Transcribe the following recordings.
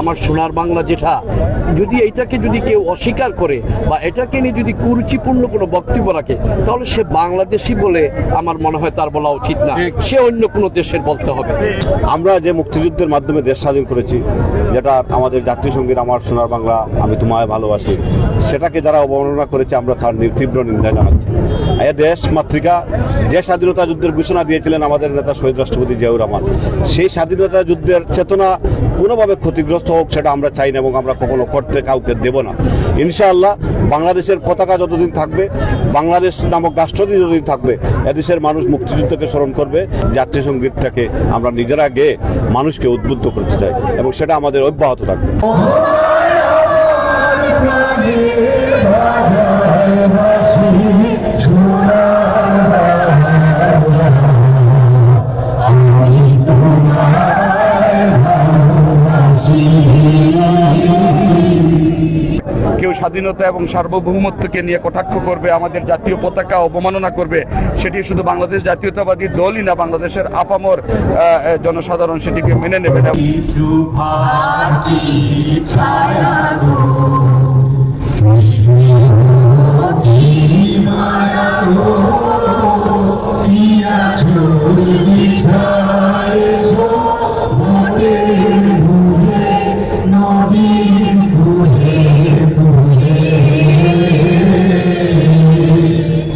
আমার সোনার বাংলা যেটা যদি এটাকে যদি কেউ অস্বীকার করে বা এটাকে নিয়ে যদি কুরুচিপূর্ণ কোনো বক্তব্য রাখে তাহলে সে বাংলাদেশি বলে আমার মনে হয় তার বলা উচিত না। সে অন্য কোনো দেশের বলতে হবে। আমরা যে মুক্তিযুদ্ধের মাধ্যমে দেশ স্বাধীন করেছি যেটা আমাদের জাতীয় সংগীত আমার সোনার বাংলা আমি তোমায় ভালোবাসি সেটাকে যারা অবমাননা করেছে, আমরা তার তীব্র নিন্দা জানাচ্ছি। এ দেশ মাতৃকা, যে স্বাধীনতা যুদ্ধের ঘোষণা দিয়েছিলেন আমাদের নেতা শহীদ রাষ্ট্রপতি জিয়াউর রহমান, সেই স্বাধীনতা যুদ্ধের চেতনা কোনোভাবে ক্ষতিগ্রস্ত হোক, সেটা আমরা চাই না এবং আমরা কখনো করতে, কাউকে দেব না। ইনশাআল্লাহ, বাংলাদেশের পতাকা যতদিন থাকবে, বাংলাদেশ নামক রাষ্ট্রটি যতদিন থাকবে, এদেশের মানুষ মুক্তিযুদ্ধকে স্মরণ করবে জাতীয় সঙ্গীতটাকে আমরা নিজেরা গেয়ে মানুষকে উদ্বুদ্ধ করতে চাই এবং সেটা আমাদের অব্যাহত থাকবে। কেউ স্বাধীনতা এবং সার্বভৌমত্বকে নিয়ে কটাক্ষ করবে আমাদের জাতীয় পতাকা অবমাননা করবে সেটি শুধু বাংলাদেশ জাতীয়তাবাদী দলই না বাংলাদেশের আপামর জনসাধারণ সেটিকে মেনে নেবে। না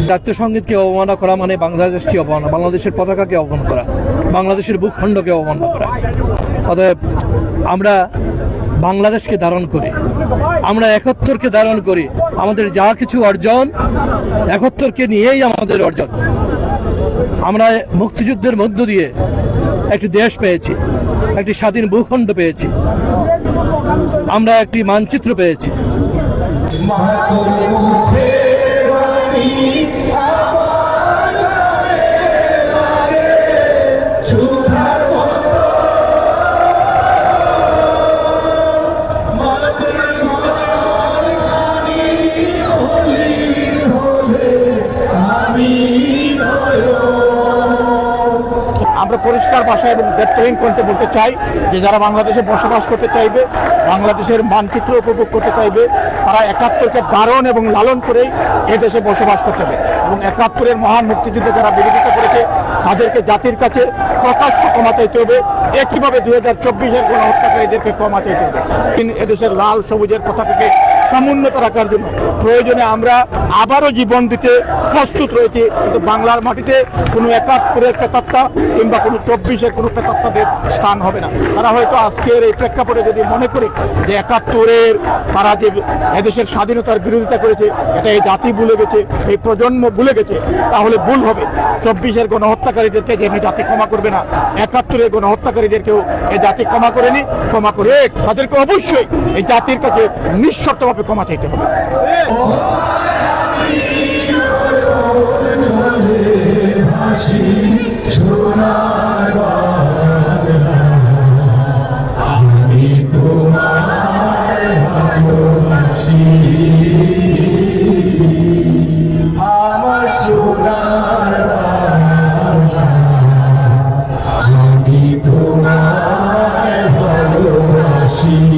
জাতীয় সঙ্গীতকে অবমাননা করা মানে বাংলাদেশকে অবমাননা, বাংলাদেশের পতাকাকে অবমাননা করা, বাংলাদেশের ভূখণ্ডকে অবমাননা করা। অতএব আমরা বাংলাদেশকে ধারণ করি। আমরা একাত্তরকে ধারণ করি। আমাদের যা কিছু অর্জন, একাত্তরকে নিয়েই আমাদের অর্জন। আমরা মুক্তিযুদ্ধের মধ্য দিয়ে একটি দেশ পেয়েছি, একটি স্বাধীন ভূখণ্ড পেয়েছি। আমরা একটি মানচিত্র পেয়েছি। আমরা পরিষ্কার ভাষা এবং ব্যর্থহীন কণ্ঠে বলতে চাই যে যারা বাংলাদেশে বসবাস করতে চাইবে, বাংলাদেশের মানচিত্র উপভোগ করতে চাইবে, তারা একাত্তরকে ধারণ এবং লালন করেই এদেশে বসবাস করতে হবে। এবং একাত্তরের মহান মুক্তিযুদ্ধে যারা বিরোধিতা করেছে, তাদেরকে জাতির কাছে প্রকাশ্য ক্ষমা চাইতে হবে। একইভাবে দুই হাজার চব্বিশের গণহত্যাকারীদেরকে ক্ষমা চাইতে হবে। এদেশের লাল সবুজের পতাকাকে সমুন্নত রাখার জন্য। প্রয়োজনে আমরা আবারও জীবন দিতে প্রস্তুত রয়েছি। কিন্তু বাংলার মাটিতে কোনো একাত্তরের প্রেতাত্মা কিংবা কোনো চব্বিশের কোনো প্রেতাত্মাদের স্থান হবে না। তারা হয়তো আজকের এই প্রেক্ষাপটে যদি মনে করে যে একাত্তরের তারা যে এদেশের স্বাধীনতার বিরোধিতা করেছে, এটা এই জাতি ভুলে গেছে, এই প্রজন্ম ভুলে গেছে, তাহলে ভুল হবে। চব্বিশের গণহত্যাকারীদেরকে যে জাতি ক্ষমা করবে না, একাত্তরের গণহত্যাকারীদেরকেও এই জাতি ক্ষমা করেনি ক্ষমা করে তাদেরকে অবশ্যই এই জাতির কাছে নিঃশর্তভাবে ক্ষমা চাইতে হবে। আমার সোনার আমি তোমায় ভালোবাসি।